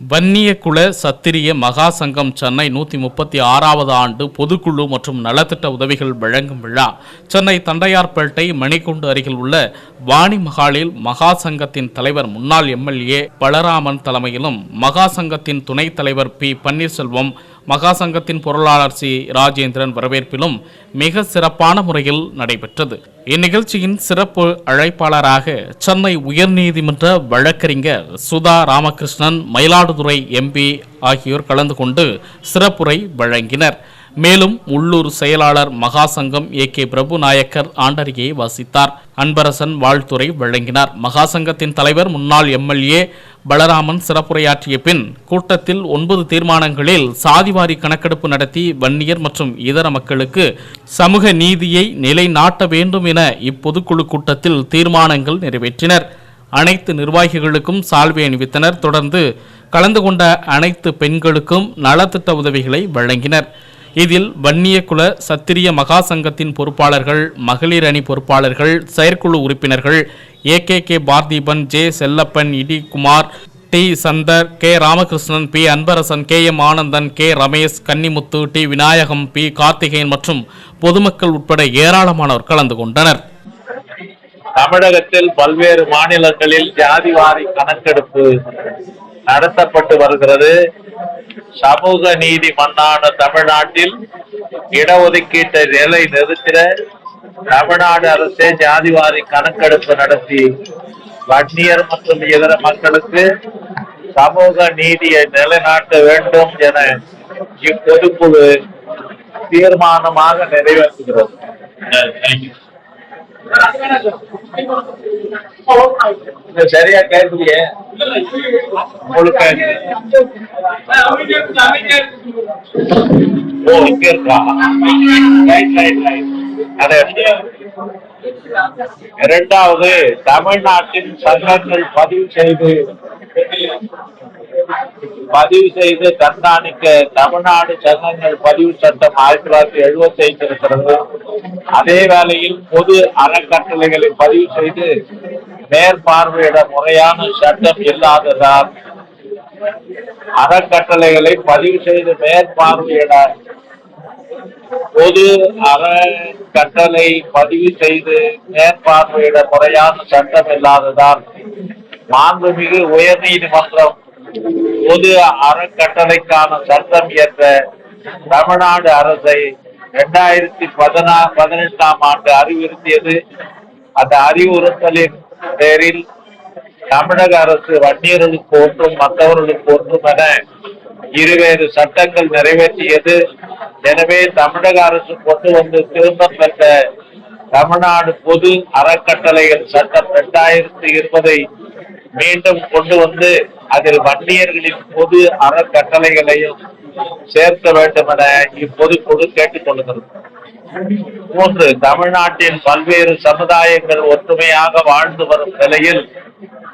வன்னிய குல சத்திரிய மகா சங்கம் சென்னை நூற்றி முப்பத்தி ஆறாவது ஆண்டு பொதுக்குழு மற்றும் நலத்திட்ட உதவிகள் வழங்கும் விழா. சென்னை தண்டையார்பேட்டை மணிக்குண்டு அருகில் உள்ள வாணி மகாலில் மகா சங்கத்தின் தலைவர் முன்னாள் எம்எல்ஏ பலராமன் தலைமையிலும் மகா சங்கத்தின் துணைத் தலைவர் பி. பன்னீர்செல்வம் மகா சங்கத்தின் பொருளாளர் சி. ராஜேந்திரன் வரவேற்பிலும் மிக சிறப்பான முறையில் நடைபெற்றது. இந்நிகழ்ச்சியின் சிறப்பு அழைப்பாளராக சென்னை உயர்நீதிமன்ற வழக்கறிஞர் சுதா ராமகிருஷ்ணன் மயிலாடுதுறை எம்பி ஆகியோர் கலந்து கொண்டு சிறப்புரை வழங்கினர். மேலும் உள்ளூர் செயலாளர் மகாசங்கம் ஏ கே பிரபு நாயக்கர் ஆண்டறியை வாசித்தார். அன்பரசன் வாழ்த்துறை வழங்கினார். மகாசங்கத்தின் தலைவர் முன்னாள் எம்எல்ஏ பலராமன் சிறப்புரையாற்றிய பின் கூட்டத்தில் ஒன்பது தீர்மானங்களில் சாதிவாரி கணக்கெடுப்பு நடத்தி வன்னியர் மற்றும் இதர மக்களுக்கு சமூக நீதியை நிலைநாட்ட வேண்டும் என இப்பொதுக்குழு கூட்டத்தில் தீர்மானங்கள் நிறைவேற்றினர். அனைத்து நிர்வாகிகளுக்கும் சால்வை அணிவித்தனர். தொடர்ந்து கலந்து கொண்ட அனைத்து பெண்களுக்கும் நலத்திட்ட உதவிகளை வழங்கினர். இதில் வன்னிய குல சத்திரிய மகா சங்கத்தின் பொறுப்பாளர்கள் மகளிர் அணி பொறுப்பாளர்கள் செயற்குழு உறுப்பினர்கள் A K K Parthiban J Chellappan இடி Kumar T Chandar K Ramakrishnan P Anbarasan K M Anandan K Ramesh Kannimuthu T Vinayagam P Karthikeyan மற்றும் பொதுமக்கள் உட்பட ஏராளமானோர் கலந்து கொண்டனர். தமிழகத்தில் பல்வேறு மாநிலங்களில் ஜாதிவாரி கணக்கெடுப்பு நடத்தப்பட்டு வருகிறது. சமூக நீதி மண்ணான தமிழ்நாட்டில் இடஒதுக்கீட்டை நிலை நிறுத்திட தமிழ்நாடு அரசே ஜாதிவாரி கணக்கெடுப்பு நடத்தி வன்னியர் மற்றும் இதர மக்களுக்கு சமூக நீதியை நிலைநாட்ட வேண்டும் என இப்பொதுக்குழு தீர்மானமாக நிறைவேற்றுகிறது சரியா கேட்கலையே. உங்களுக்கு ஓ இங்க இருக்கா? ரைட் ரைட் ரைட் அதே இரண்டாவது தமிழ்நாட்டின் சங்கங்கள் பதிவு செய்து பதிவு செய்து கண்காணிக்க தமிழ்நாடு சங்கங்கள் பதிவு சட்டம் ஆயிரத்தி தொள்ளாயிரத்தி எழுபத்தி ஐந்து இருக்கிறது. அதே வேளையில் பொது அறக்கட்டளைகளை பதிவு செய்து மேற்பார்வையிட முறையான சட்டம் இல்லாததால் அறக்கட்டளைகளை பதிவு செய்து மேற்பார்வையிட பொது அறக்கட்டளை பதிவு செய்து மேற்பார்வையிட முறையான சட்டம் இல்லாததால் மாண்புமிகு உயர்நீதிமன்றம் பொது அறக்கட்டளைக்கான சட்டம் என்ற தமிழ்நாடு அரசை இரண்டாயிரத்தி பதினா பதினெட்டாம் ஆண்டு அறிவுறுத்தியது. அந்த அறிவுறுத்தலின் பேரில் தமிழக அரசு வன்னியர்களுக்கு ஒன்றும் மற்றவர்களுக்கு ஒன்றும் என இருவேறு சட்டங்கள் நிறைவேற்றியது. எனவே தமிழக அரசு கொண்டு வந்து திரும்ப பெற்ற தமிழ்நாடு பொது அறக்கட்டளைகள் சட்டம் இரண்டாயிரத்தி இருபதை மீண்டும் கொண்டு வந்து அதில் வன்னியர்களின் பொது அறக்கட்டளைகளையும் சேர்க்க வேண்டும் என இப்பொதுக்குழு கேட்டுக் கொள்கிறது. மூன்று தமிழ்நாட்டின் பல்வேறு சமுதாயங்கள் ஒற்றுமையாக வாழ்ந்து வரும் நிலையில்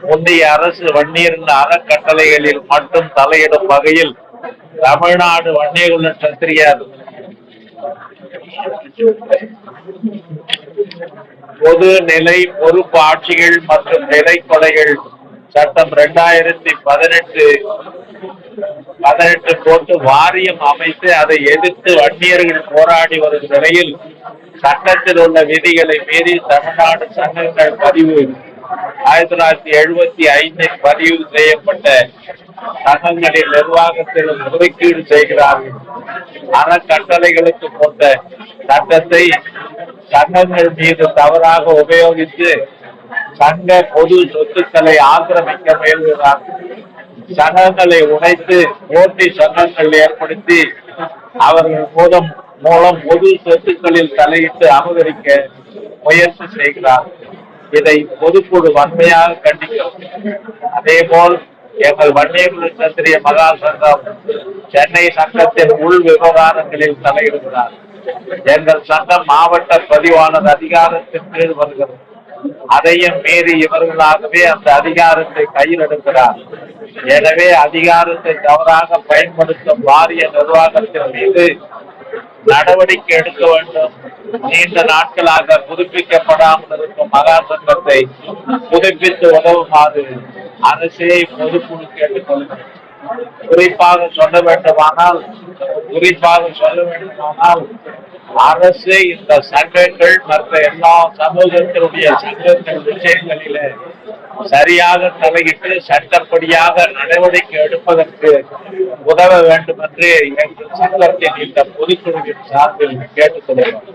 முந்தைய அரசு வன்னியரின் அறக்கட்டளைகளில் மட்டும் தலையிடும் வகையில் தமிழ்நாடு வன்னியகுல சத்திரியார் பொது நிலை பொறுப்பு ஆட்சிகள் மற்றும் நிலை கொலைகள் சட்டம் ரெண்டாயிரத்தி பதினெட்டு பதினெட்டு போட்டு வாரியம் அமைத்து அதை எதிர்த்து வன்னியர்கள் போராடி வரும் நிலையில் சட்டத்தில் உள்ள விதிகளை மீறி தமிழ்நாடு சங்கங்கள் பதிவு ஆயிரத்தி தொள்ளாயிரத்தி எழுபத்தி ஐந்தில் பதிவு செய்யப்பட்ட சங்கங்களின் நிர்வாகத்தில் ஒதுக்கீடு செய்கிறார்கள். அறக்கட்டளைகளுக்கு போட்ட சட்டத்தை சங்கங்கள் மீது தவறாக உபயோகித்து சங்க பொது சொத்துக்களை ஆக்கிரமிக்க முயல்கிறார். சங்கங்களை உடைத்து போட்டி சங்கங்கள் ஏற்படுத்தி அவர்கள் மூலம் மூலம் பொது சொத்துக்களில் தலையிட்டு அபகரிக்க முயற்சி செய்கிறார். இதை பொதுக்குழு வன்மையாக கண்டிக்கும். அதே போல் எங்கள் வன்னியகுல சத்திரிய மகா சங்கம் சென்னை சங்கத்தின் உள் விவகாரங்களில் தலையிடுகிறார். எங்கள் சங்கம் மாவட்ட பதிவாளர் அதிகாரத்தின் கீழ் வருகிறது. அதையும் மீறி இவர்களாகவே அந்த அதிகாரத்தை கையில் எடுக்கிறார். எனவே அதிகாரத்தை தவறாக பயன்படுத்தும் வாரிய நிர்வாகத்தின் மீது நடவடிக்கை எடுக்க வேண்டும். நீண்ட நாட்களாக புதுப்பிக்கப்படாமல் இருக்கும் மகா சங்கத்தை புதுப்பித்து உதவுமாறு அரசே பொதுக்குழு கேட்டுக்கொள்கிறேன் குறிப்பாக சொல்ல வேண்டுமானால் குறிப்பாக சொல்ல வேண்டுமானால் அரசு இந்த சங்கங்கள் மற்ற எல்லா சமூகத்தினுடைய சங்கங்கள் விஷயங்களிலே சரியாக தலையிட்டு சட்டப்படியாக நடவடிக்கை எடுப்பதற்கு உதவ வேண்டும் என்று எங்கள் சங்கத்தின் இந்த பொதுக்குழுவின் சார்பில் கேட்டுக்கொள்கிறோம்.